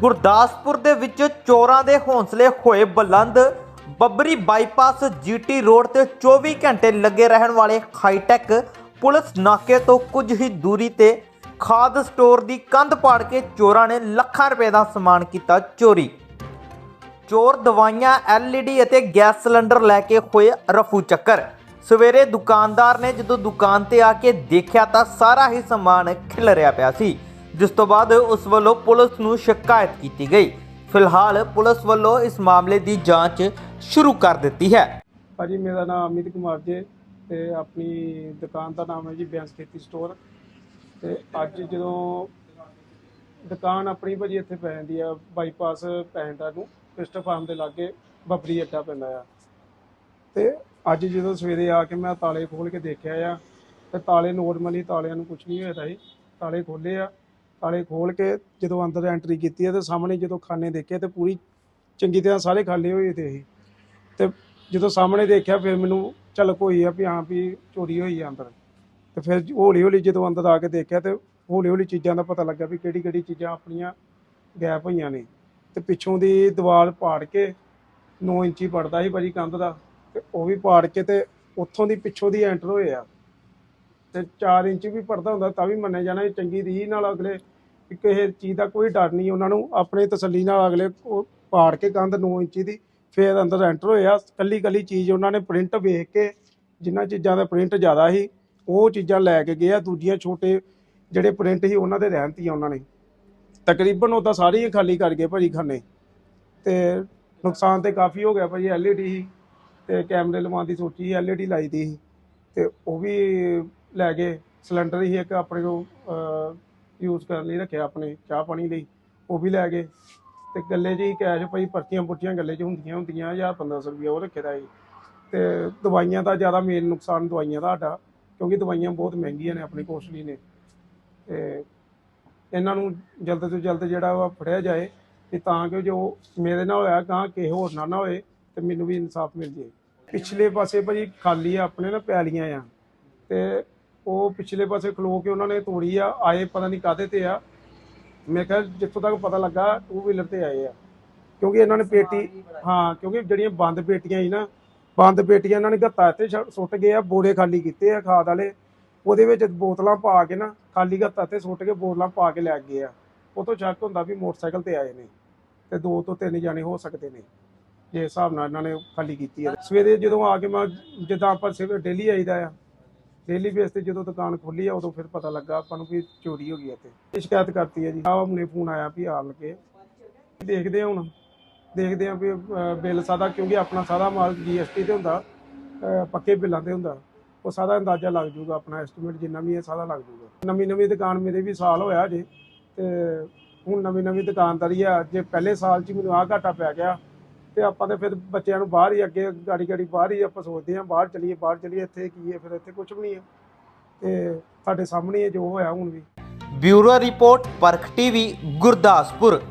ਗੁਰਦਾਸਪੁਰ ਦੇ ਵਿੱਚ ਚੋਰਾਂ ਦੇ ਹੌਸਲੇ ਹੋਏ ਬੁਲੰਦ। ਬੱਬਰੀ ਬਾਈਪਾਸ ਜੀਟੀ ਰੋਡ ਤੇ 24 ਘੰਟੇ ਲੱਗੇ ਰਹਿਣ ਵਾਲੇ ਹਾਈਟੈਕ ਪੁਲਿਸ ਨਾਕੇ ਤੋਂ ਕੁਝ ਹੀ ਦੂਰੀ ਤੇ ਖਾਦ ਸਟੋਰ ਦੀ ਕੰਧ ਪਾੜ ਕੇ ਚੋਰਾਂ ਨੇ ਲੱਖਾਂ ਰੁਪਏ ਦਾ ਸਮਾਨ ਕੀਤਾ ਚੋਰੀ। ਚੋਰ ਦਵਾਈਆਂ, ਐਲਈਡੀ ਅਤੇ ਗੈਸ ਸਿਲੰਡਰ ਲੈ ਕੇ ਹੋਏ ਰਫੂ ਚੱਕਰ। ਸਵੇਰੇ ਦੁਕਾਨਦਾਰ ਨੇ ਜਦੋਂ ਦੁਕਾਨ ਤੇ ਆ ਕੇ ਦੇਖਿਆ ਤਾਂ ਸਾਰਾ ਹੀ ਸਮਾਨ ਖਿਲਰਿਆ ਪਿਆ ਸੀ, ਜਿਸ ਤੋਂ ਬਾਅਦ ਉਸ ਵੱਲੋਂ ਪੁਲਿਸ ਨੂੰ ਸ਼ਿਕਾਇਤ ਕੀਤੀ ਗਈ। ਫਿਲਹਾਲ ਪੁਲਿਸ ਵੱਲੋਂ ਇਸ ਮਾਮਲੇ ਦੀ ਜਾਂਚ ਸ਼ੁਰੂ ਕਰ ਦਿੱਤੀ ਹੈ। ਭਾਜੀ, ਮੇਰਾ ਨਾਮ ਅਮਿਤ ਕੁਮਾਰ ਜੀ ਤੇ ਆਪਣੀ ਦੁਕਾਨ ਦਾ ਨਾਮ ਹੈ ਜੀ ਬੈਂਸ ਖੇਤੀ ਸਟੋਰ। ਤੇ ਅੱਜ ਜਦੋਂ ਦੁਕਾਨ ਆਪਣੀ ਭਾਜੀ ਇੱਥੇ ਪੈ ਜਾਂਦੀ ਆ, ਬਾਈਪਾਸ ਪੈ ਜਾਂਦਾ ਨੂੰ ਪਿਸਟ ਫਾਰਮ ਦੇ ਲਾਗੇ ਬੱਬਰੀ ਅੱਡਾ ਪੈਂਦਾ ਆ। ਤੇ ਅੱਜ ਜਦੋਂ ਸਵੇਰੇ ਆ ਕੇ ਮੈਂ ਤਾਲੇ ਖੋਲ ਕੇ ਦੇਖਿਆ ਆ, ਤੇ ਤਾਲੇ ਨੋਰਮਲੀ ਤਾਲਿਆਂ ਨੂੰ ਕੁਝ ਨਹੀਂ ਹੋਇਆ ਸੀ ਤਾਲੇ ਖੋਲੇ ਆ, ਤਾਲੇ ਖੋਲ ਕੇ ਜਦੋਂ ਅੰਦਰ ਐਂਟਰੀ ਕੀਤੀ ਹੈ ਤੇ ਸਾਹਮਣੇ ਜਦੋਂ ਖਾਨੇ ਦੇਖੇ ਤੇ ਪੂਰੀ ਚੰਗੀ ਤਰ੍ਹਾਂ ਸਾਰੇ ਖਾਲੀ ਹੋਏ ਤੇ ਸੀ ਤੇ ਜਦੋਂ ਸਾਹਮਣੇ ਦੇਖਿਆ, ਫਿਰ ਮੈਨੂੰ ਝਲਕ ਹੋਈ ਆ ਵੀ ਹਾਂ ਵੀ ਚੋਰੀ ਹੋਈ ਆ ਅੰਦਰ। ਤੇ ਫਿਰ ਹੌਲੀ ਹੌਲੀ ਜਦੋਂ ਅੰਦਰ ਆ ਕੇ ਦੇਖਿਆ, ਤੇ ਹੌਲੀ ਹੌਲੀ ਚੀਜ਼ਾਂ ਦਾ ਪਤਾ ਲੱਗਾ ਵੀ ਕਿਹੜੀ ਕਿਹੜੀ ਚੀਜ਼ਾਂ ਆਪਣੀਆਂ ਗੈਪ ਹੋਈਆਂ ਨੇ। ਤੇ ਪਿੱਛੋਂ ਦੀ ਦੀਵਾਰ ਪਾੜ ਕੇ 9 ਇੰਚੀ ਪੜਦਾ ਸੀ ਭਾਜੀ ਕੰਧ ਦਾ। ਤੇ ਉਹ ਵੀ ਪਾੜ ਕੇ ਤੇ ਉੱਥੋਂ ਦੀ ਪਿੱਛੋਂ ਦੀ ਐਂਟਰ ਹੋਏ ਆ। ਤੇ 4 ਇੰਚ ਵੀ ਪੜਦਾ ਹੁੰਦਾ ਤਾਂ ਵੀ ਮੰਨਿਆ ਜਾਣਾ ਇਹ ਚੰਗੀ ਰੀਝ ਨਾਲ ਅਗਲੇ ਵੀ ਕਿਸੇ ਚੀਜ਼ ਦਾ ਕੋਈ ਡਰ ਨਹੀਂ, ਉਹਨਾਂ ਨੂੰ ਆਪਣੇ ਤਸੱਲੀ ਨਾਲ ਅਗਲੇ ਉਹ ਪਾੜ ਕੇ ਕੰਧ 9 ਇੰਚੀ ਦੀ ਫਿਰ ਅੰਦਰ ਐਂਟਰ ਹੋਇਆ ਕੱਲੀ ਕੱਲੀ ਚੀਜ਼ ਉਹਨਾਂ ਨੇ ਪ੍ਰਿੰਟ ਵੇਖ ਕੇ ਜਿਨ੍ਹਾਂ ਚੀਜ਼ਾਂ ਦਾ ਪ੍ਰਿੰਟ ਜ਼ਿਆਦਾ ਸੀ, ਉਹ ਚੀਜ਼ਾਂ ਲੈ ਕੇ ਗਏ ਆ। ਦੂਜੀਆਂ ਛੋਟੇ ਜਿਹੜੇ ਪ੍ਰਿੰਟ ਸੀ, ਉਹਨਾਂ ਦੇ ਰਹਿਣਤੀਆਂ ਉਹਨਾਂ ਨੇ। ਤਕਰੀਬਨ ਉਹ ਤਾਂ ਸਾਰੀਆਂ ਖਾਲੀ ਕਰ ਗਏ ਭਾਜੀ ਖਾਨੇ। ਤੇ ਨੁਕਸਾਨ ਤੇ ਕਾਫੀ ਹੋ ਗਿਆ ਭਾਜੀ ਐਲਈਡੀ ਸੀ। ਤੇ ਕੈਮਰੇ ਲਵਾਉਣ ਦੀ ਸੋਚੀ ਐਲਈਡੀ ਲਾਈ ਦੀ ਸੀ ਤੇ ਉਹ ਵੀ ਲੈ ਗਏ ਸਿਲੰਡਰ ਹੀ ਇੱਕ ਆਪਣੇ ਕੋਲ ਯੂਜ਼ ਕਰਨ ਲਈ ਰੱਖਿਆ ਆਪਣੇ ਚਾਹ ਪਾਣੀ ਲਈ, ਉਹ ਵੀ ਲੈ ਗਏ। ਤੇ ਗੱਲੇ 'ਚ ਹੀ ਕੈਸ਼ ਭਾਈ ਪਰਚੀਆਂ ਪੁਰਚੀਆਂ ਗੱਲੇ 'ਚ ਹੁੰਦੀਆਂ ਹੁੰਦੀਆਂ 1000 1500 ਰੁਪਇਆ ਉਹ ਰੱਖੇ ਦਾ ਸੀ। ਤੇ ਦਵਾਈਆਂ ਦਾ ਜ਼ਿਆਦਾ ਮੇਨ ਨੁਕਸਾਨ ਦਵਾਈਆਂ ਦਾ ਸਾਡਾ, ਕਿਉਂਕਿ ਦਵਾਈਆਂ ਬਹੁਤ ਮਹਿੰਗੀਆਂ ਨੇ ਆਪਣੀ ਕੋਸਟਲੀ ਨੇ। ਤੇ ਇਹਨਾਂ ਨੂੰ ਜਲਦ ਤੋਂ ਜਲਦ ਜਿਹੜਾ ਵਾ ਫੜਿਆ ਜਾਏ ਤੇ ਤਾਂ ਕਿ ਜੋ ਮੇਰੇ ਨਾਲ ਹੋਇਆ ਗਾਂ ਕਿਸੇ ਹੋਰ ਨਾਲ ਨਾ ਹੋਏ। ਤੇ ਮੈਨੂੰ ਵੀ ਇਨਸਾਫ ਮਿਲ ਜੇ ਪਿਛਲੇ ਪਾਸੇ ਭਾਜੀ ਖਾਲੀ ਆ, ਆਪਣੇ ਨਾ ਪੈਲੀਆਂ ਆ। ਤੇ ਉਹ ਪਿਛਲੇ ਪਾਸੇ ਖਲੋ ਕੇ ਉਹਨਾਂ ਨੇ ਤੋੜੀ ਆ, ਆਏ ਪਤਾ ਨਹੀਂ ਕਾਦੇ ਤੇ ਆ। ਮੈਂ ਕਿਹਾ ਜਿੱਥੋਂ ਤੱਕ ਪਤਾ ਲੱਗਾ ਟੂ ਵੀਲਰ ਤੇ ਆਏ ਆ। ਕਿਉਂਕਿ ਇਹਨਾਂ ਨੇ ਪੇਟੀ, ਹਾਂ, ਕਿਉਂਕਿ ਜਿਹੜੀਆਂ ਬੰਦ ਪੇਟੀਆਂ ਸੀ ਨਾ, ਬੰਦ ਪੇਟੀਆਂ ਇਹਨਾਂ ਨੇ ਗੱਤਾ ਇੱਥੇ ਸੁੱਟ ਗਏ ਆ, ਬੋਰੇ ਖਾਲੀ ਕੀਤੇ ਆ ਖਾਦ ਵਾਲੇ। ਉਹਦੇ ਵਿੱਚ ਬੋਤਲਾਂ ਪਾ ਕੇ ਨਾ, ਖਾਲੀ ਗੱਤਾ ਤੇ ਸੁੱਟ ਕੇ ਬੋਤਲਾਂ ਪਾ ਕੇ ਲੈ ਗਏ ਆ। ਉਹ ਤੋਂ ਸ਼ੱਕ ਹੁੰਦਾ ਵੀ ਮੋਟਰਸਾਈਕਲ ਤੇ ਆਏ ਨੇ। ਤੇ ਦੋ ਤੋਂ ਤਿੰਨ ਜਾਣੇ ਹੋ ਸਕਦੇ ਨੇ। ਜੇ ਹਿਸਾਬ ਨਾਲ ਇਹਨਾਂ ਨੇ ਖਾਲੀ ਕੀਤੀ ਹੈ ਸਵੇਰੇ ਜਦੋਂ ਆ ਕੇ ਮੈਂ ਜਿੱਦਾਂ ਆਪਾਂ ਸਵੇਰੇ ਡੇਲੀ ਆਈਦਾ ਆ ਡੇਲੀ ਬੇਸ ਤੇ ਜਦੋਂ ਦੁਕਾਨ ਖੋਲੀ ਆ, ਉਦੋਂ ਫਿਰ ਪਤਾ ਲੱਗਾ ਆਪਾਂ ਨੂੰ ਵੀ ਚੋਰੀ ਹੋ ਗਈ ਇੱਥੇ। ਇਹ ਸ਼ਿਕਾਇਤ ਕਰਤੀ ਹੈ ਜੀ। ਆਹ ਹੁਣੇ ਫੋਨ ਆਇਆ ਵੀ ਆ ਲੱਗੇ ਦੇਖਦੇ ਆ ਹੁਣ। ਦੇਖਦੇ ਆ ਵੀ ਬਿੱਲ ਸਾਦਾ ਕਿਉਂਕਿ ਆਪਣਾ ਸਾਰਾ ਮਾਲ ਜੀਐਸਟੀ ਤੇ ਹੁੰਦਾ ਪੱਕੇ ਬਿੱਲਾਂ ਤੇ ਹੁੰਦਾ। ਉਹ ਸਾਰਾ ਅੰਦਾਜ਼ਾ ਲੱਗ ਜੂਗਾ ਆਪਣਾ ਐਸਟੀਮੇਟ ਜਿੰਨਾ ਵੀ ਹੈ ਸਾਰਾ ਲੱਗ ਜੂਗਾ ਨਵੀਂ ਨਵੀਂ ਦੁਕਾਨ ਮੇਰੇ ਵੀ ਸਾਲ ਹੋਇਆ ਜੇ ਤੇ ਹੁਣ ਨਵੀਂ ਨਵੀਂ ਦੁਕਾਨਦਾਰੀ ਆ। ਜੇ ਪਹਿਲੇ ਸਾਲ 'ਚ ਮੈਨੂੰ ਆਹ ਘਾਟਾ ਪੈ ਗਿਆ ਤੇ ਆਪਾਂ ਤੇ ਫਿਰ ਬੱਚਿਆਂ ਨੂੰ ਬਾਹਰ ਹੀ ਅੱਗੇ ਗਾੜੀ ਗਾੜੀ ਬਾਹਰ ਹੀ ਆਪਾਂ ਸੋਚਦੇ ਹਾਂ, ਬਾਹਰ ਚਲੀਏ ਬਾਹਰ ਚਲੀਏ, ਇੱਥੇ ਕੀ ਹੈ, ਫਿਰ ਇੱਥੇ ਕੁਝ ਵੀ ਨਹੀਂ ਹੈ। ਤੇ ਸਾਡੇ ਸਾਹਮਣੇ ਜੋ ਹੋਇਆ ਹੁਣ ਵੀ। Bureau report, Parakh TV, Gurdaspur.